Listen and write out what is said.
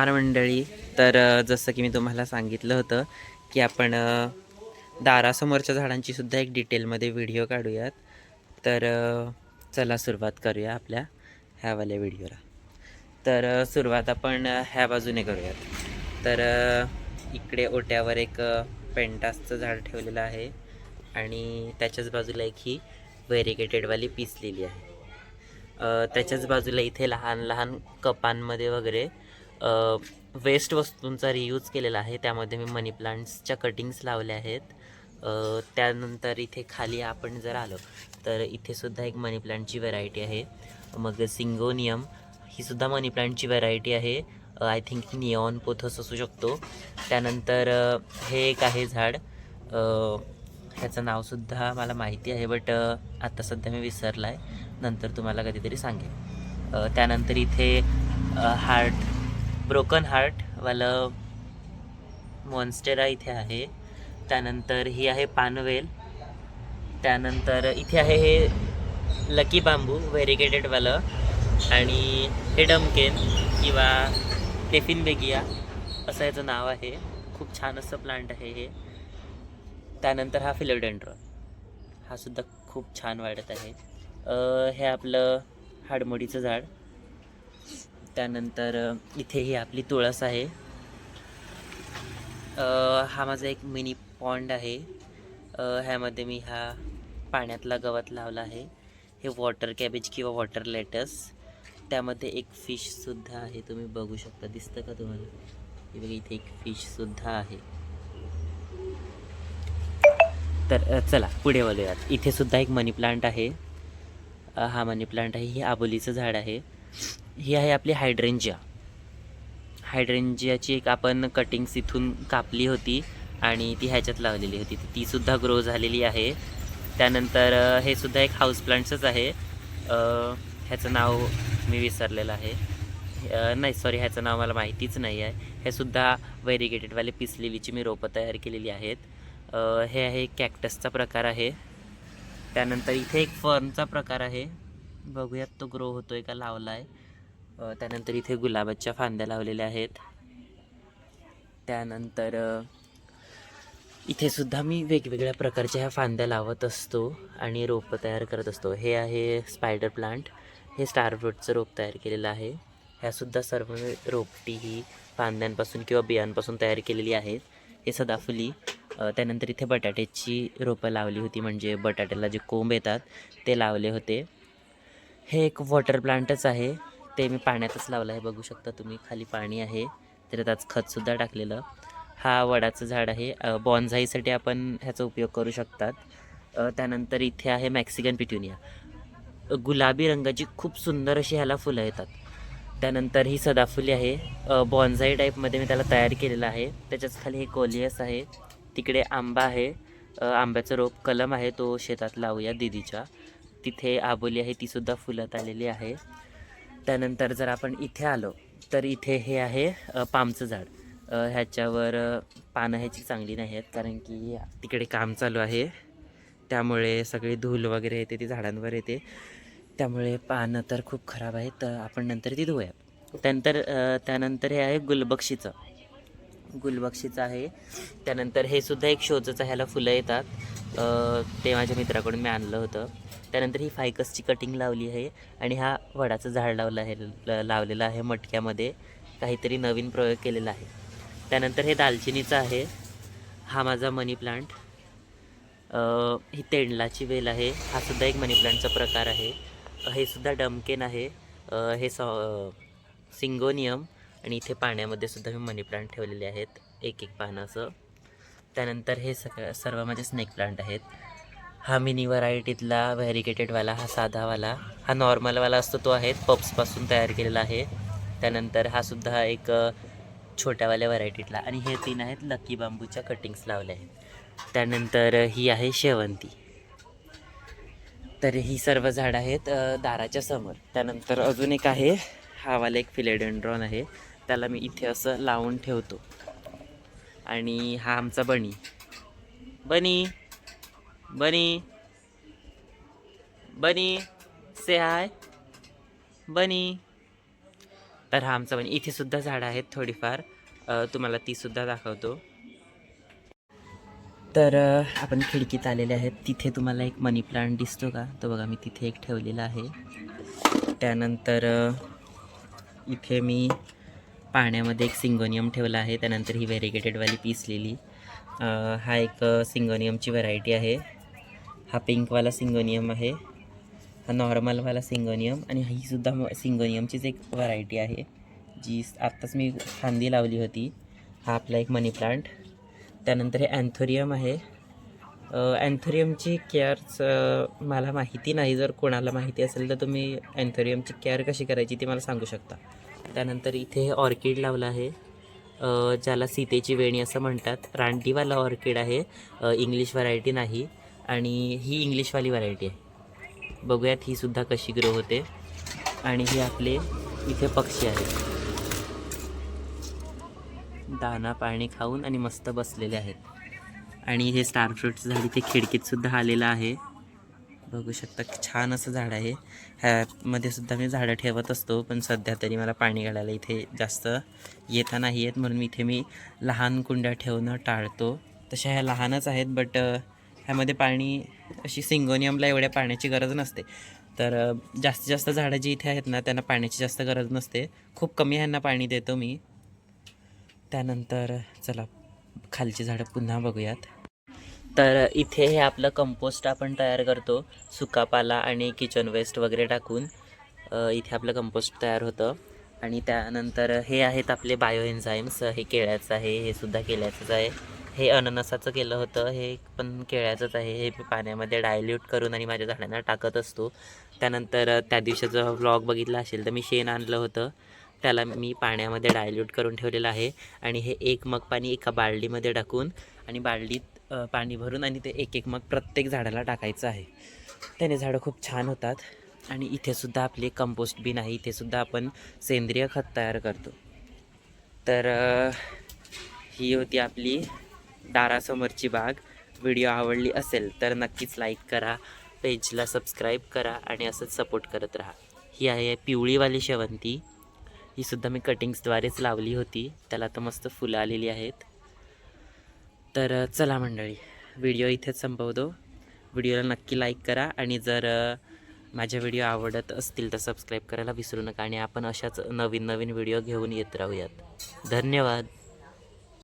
नमस्कार मंडळी. तर जसं की मी तुम्हाला सांगितलं होतं की आपण दारासमोरच्या झाडांची सुद्धा एक डिटेलमध्ये व्हिडिओ काढूयात. तर चला सुरुवात करूया आपल्या ह्यावाल्या व्हिडिओला. तर सुरुवात आपण ह्या बाजूने करूयात. तर इकडे ओट्यावर एक पेंटासचं झाड ठेवलेलं आहे आणि त्याच्याच बाजूला एक ही व्हेरिगेटेडवाली पिसलेली आहे. त्याच्याच बाजूला इथे लहान लहान कपांमध्ये वगैरे वेस्ट वस्तूंचा रियूज केलेला आहे. त्यामध्ये मी मनी प्लांट्सच्या कटिंग्स लावल्या आहेत. त्यानंतर इथे खाली आपण जर आलो तर इथे सुद्धा एक मनी प्लांटची व्हरायटी आहे. मग सिंगोनियम ही सुद्धा मनी प्लांटची व्हरायटी आहे. आय थिंक नियॉन पोथस असू शकतो. त्यानंतर हे एक आहे झाड. ह्याचं नावसुद्धा मला माहिती आहे बट आत्ता सध्या मी विसरला आहे नंतर तुम्हाला कधीतरी सांगेन. त्यानंतर इथे हार्ट ब्रोकन हार्टवालं मॉन्स्टेरा इथे आहे. त्यानंतर ही आहे पानवेल त्यानंतर इथे आहे हे लकी बांबू व्हेरिगेटेडवालं आणि हे डमकेन किंवा टेफिन बेगिया असं याचं नाव आहे. खूप छान असं प्लांट आहे हे. त्यानंतर हा फिलोडेंड्रॉन हा सुद्धा खूप छान वाढत आहे. हे आपलं हाडमोडीचं झाड. त्यानंतर इथे ही आपली तुळस आहे. हा माझा एक मिनी पॉन्ड आहे. ह्यामध्ये मी हा पाण्यातला गवत लावला आहे. हे वॉटर कॅबेज किंवा वॉटर लेटस. त्यामध्ये एक फिशसुद्धा आहे. तुम्ही बघू शकता. दिसतं का तुम्हाला? हे बघा इथे एक फिशसुद्धा आहे. तर चला पुढे वळूयात. इथे सुद्धा एक मनी प्लांट आहे. हा मनी प्लांट आहे. हे आबोलीचं झाड आहे. ही आहे आपली हायड्रेंजिया. हायड्रेंजियाची एक आपण कटिंग्स इथून कापली होती आणि ती ह्याच्यात लावलेली होती. ती सुद्धा ग्रो झालेली आहे. त्यानंतर हे सुद्धा एक हाऊस प्लांट्सच आहे. ह्याचं नाव मी विसरलेलं आहे. नाही सॉरी ह्याचं नाव मला माहितीच नाही आहे. हे सुद्धा व्हेरिगेटेडवाले पिसलेलीची मी रोपं तयार केलेली आहेत. हे आहे कॅक्टसचा प्रकार आहे. त्यानंतर इथे एक फर्नचा प्रकार आहे. बघूयात तो ग्रो होतो आहे का लावला आहे त्यानंतर इथे गुलाबाच्या फांद्या लावलेल्या आहेत. त्यानंतर इथे सुद्धा मी वेगवेगळ्या प्रकारच्या ह्या फांद्या लावत असतो आणि रोपं तयार करत असतो. हे आहे स्पायडर प्लांट हे स्टार फ्रूटचं रोप तयार केलेलं आहे. ह्यासुद्धा सर्व रोपटी ही फांद्यांपासून किंवा बियांपासून तयार केलेली आहेत. हे सदाफुली त्यानंतर इथे बटाट्याची रोपं लावली होती म्हणजे बटाट्याला जे कोंब येतात ते लावले होते. हे एक वॉटर प्लांटच आहे. ते मी पाण्यातच लावलं आहे. बघू शकता तुम्ही खाली पाणी आहे. त्याच्यात आज खतसुद्धा टाकलेलं. हा वडाचं झाड आहे. बॉन्झाईसाठी आपण ह्याचा उपयोग करू शकतात. त्यानंतर इथे आहे मॅक्सिकन पिट्युनिया गुलाबी रंगाची खूप सुंदर अशी ह्याला फुलं येतात. त्यानंतर ही सदाफुली आहे. बॉन्झाई टाईपमध्ये मी त्याला तयार केलेलं आहे. त्याच्याच खाली हे कोलियस आहे. तिकडे आंबा आहे. आंब्याचं रोप कलम आहे. तो शेतात लावूया दिदीच्या. तिथे आबोली आहे. तीसुद्धा फुलत आलेली आहे. त्यानंतर जर आपण इथे आलो तर इथे हे आहे पामचं झाड. ह्याच्यावर पानं ह्याची चांगली नाही आहेत कारण की तिकडे काम चालू आहे. त्यामुळे सगळी धूल वगैरे येते ती झाडांवर येते. त्यामुळे पानं तर खूप खराब आहेत तर आपण नंतर ती धुवूया त्यानंतर त्यानंतर हे आहे गुलबक्षीचं. गुलबक्षीचं आहे. त्यानंतर हे सुद्धा एक शोजचं ह्याला फुलं येतात. ते माझ्या मित्राकडून मी आणलं होतं. त्यानंतर ही फायकसची कटिंग लावली आहे आणि हा वडाचं झाड लावलं आहे लावलेलं आहे मटक्यामध्ये. काहीतरी नवीन प्रयोग केलेला आहे. त्यानंतर हे दालचिनीचं आहे. हा माझा मनी प्लांट. ही तेंडलाची वेल आहे. हा सुद्धा एक मनी प्लांटचा प्रकार आहे. हे सुद्धा डमकेन आहे. हे सॉ सिंगोनियम. आणि इथे पाण्यामध्ये सुद्धा मी मनी प्लांट ठेवलेले आहेत. एक एक पानाचं. त्यानंतर हे सगळं सर्व माझे स्नेक प्लांट आहेत. हा मिनी व्हरायटीतला व्हॅरिकेटेडवाला हा साधावाला हा नॉर्मलवाला असतो तो आहे पप्सपासून तयार केलेला आहे. त्यानंतर हा सुद्धा एक छोट्यावाल्या व्हरायटीतला. आणि हे तीन आहेत लकी बांबूच्या कटिंग्स लावल्या आहेत. त्यानंतर ही आहे शेवंती. तर ही सर्व झाडं आहेत दाराच्या समोर. त्यानंतर अजून एक आहे हावाला एक फिलेडेंड्रॉन आहे. त्याला मी इथे असं लावून ठेवतो. आणि हा आमचा बनी. बनी. बनी. बनी. से हाय बनी. तर हा आमचा बनी. इथे सुद्धा झाडं आहेत थोडीफार. तुम्हाला तीसुद्धा दाखवतो. तर आपण खिडकीत आलेले आहेत. तिथे तुम्हाला एक मनी प्लांट दिसतो का? तो बघा मी तिथे एक ठेवलेला आहे. त्यानंतर इथे मी पाण्यामध्ये एक सिंगोनियम ठेवला आहे त्यानंतर ही व्हेरिगेटेडवाली पिसलेली. हा एक सिंगोनियमची व्हरायटी आहे. हा पिंकवाला सिंगोनियम आहे. हा नॉर्मलवाला सिंगोनियम आणि ही सुद्धा सिंगोनियमचीच एक व्हरायटी आहे जी आत्ताच मी फांदी लावली होती. हा आपला एक मनी प्लांट त्यानंतर हे अँथोरियम आहे. अँथोरियमची केअरच मला माहिती नाही जर कोणाला माहिती असेल तर तुम्ही अँथोरियमची केअर कशी करायची ती मला सांगू शकता. त्यानंतर इथे हे ऑर्किड लावलं आहे. ज्याला सीतेची वेणी असं म्हणतात. रानटीवाला ऑर्किड आहे. इंग्लिश व्हरायटी नाही. आणि ही इंग्लिशवाली व्हरायटी आहे. बघूयात ही सुद्धा कशी ग्रो होते. आणि हे आपले इथे पक्षी आहेत. दाना पाणी खाऊन आणि मस्त बसलेले आहेत. आणि हे स्टार झाड इथे खिडकीत सुद्धा आलेलं आहे. बघू शकता छान असं झाड आहे. ह्यामध्ये सुद्धा मी झाडं ठेवत असतो पण सध्या तरी मला पाणी घालायला इथे जास्त येता नाही आहेत म्हणून इथे मी लहान कुंड्या ठेवणं टाळतो. तशा ह्या लहानच आहेत बट ह्यामध्ये पाणी अशी सिंगोनियमला एवढ्या पाण्याची गरज नसते. तर जास्तीत जास्त झाडं जी इथे आहेत ना त्यांना पाण्याची जास्त गरज नसते. खूप कमी ह्यांना पाणी देतो मी. त्यानंतर चला खालची झाडं पुन्हा बघूयात. तर इथे हे आपलं कंपोस्ट आपण तयार करतो सुकापाला आणि किचन वेस्ट वगैरे टाकून. इथे आपलं कंपोस्ट तयार होतं. आणि त्यानंतर हे आहेत आपले बायो एन्झाईम्स हे केळ्याचं आहे हे सुद्धा केळ्याचंच आहे. हे अननसाचं केलं होतं हे पण केळ्याचंच आहे. हे मी पाण्यामध्ये डायल्यूट करून आणि माझ्या झाडांना टाकत असतो. त्यानंतर त्या दिवसाचा व्लॉग बघितला असेल तर मी शेण आणलं होतं. त्याला मी पाण्यामध्ये डायल्यूट करून ठेवलेलं आहे. आणि हे एक मग पाणी एका बालडीमध्ये टाकून आणि बालडीत पाणी भरून आणि ते एक एक मग प्रत्येक झाडाला टाकायचं आहे. त्याने झाडं खूप छान होतात. आणि इथेसुद्धा आपली आपले कंपोस्ट बिन आहे. इथेसुद्धा आपण सेंद्रिय खत तयार करतो. तर ही होती आपली दारासमोरची बाग. व्हिडिओ आवडली असेल तर नक्कीच लाईक करा. पेजला सबस्क्राईब करा आणि असंच सपोर्ट करत राहा. ही आहे पिवळीवाली शेवंती. ही सुद्धा मी कटिंग्सद्वारेच लावली होती. त्याला तर मस्त फुलं आलेली आहेत. तर चला मंडळी व्हिडिओ इथेच संपवतो. व्हिडिओला नक्की लाईक करा आणि जर माझ्या माझे व्हिडिओ आवडत असतील तर सबस्क्राईब करायला विसरू नका आणि आपण अशाच नवीन नवीन व्हिडिओ घेऊन येत राहूयात. धन्यवाद.